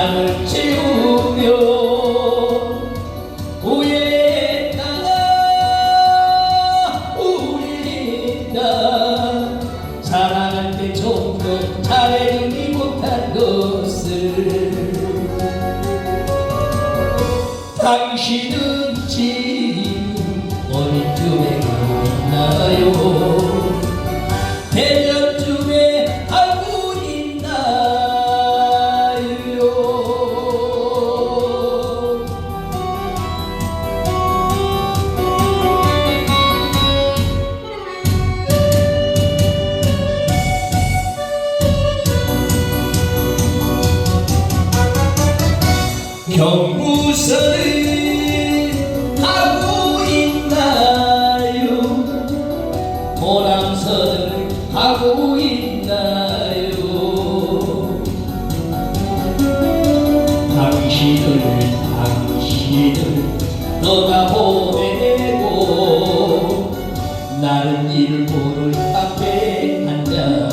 잔을 채우며 후회했다 후회했다 사랑할 때 좀 더 잘해주지 못한 것을 당신은 지 경부선을 하고 있나요? 보람선을 하고 있나요? 당신을 당신을 떠나보내고 나는 일본을 앞에 앉아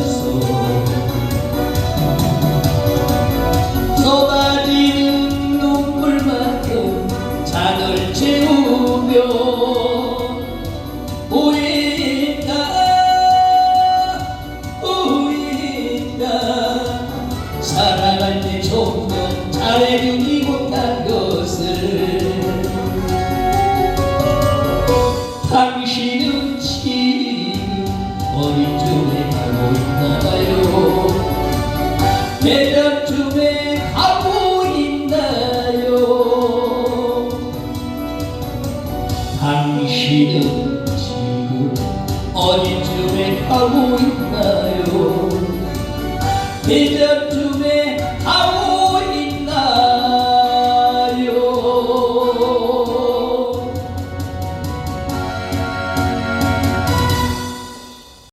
잔을 채우며 우리가 우리가 사랑할 때좀더 잘해주지 못한 당신은 지금 어디쯤에 가고 있나요? 대전쯤에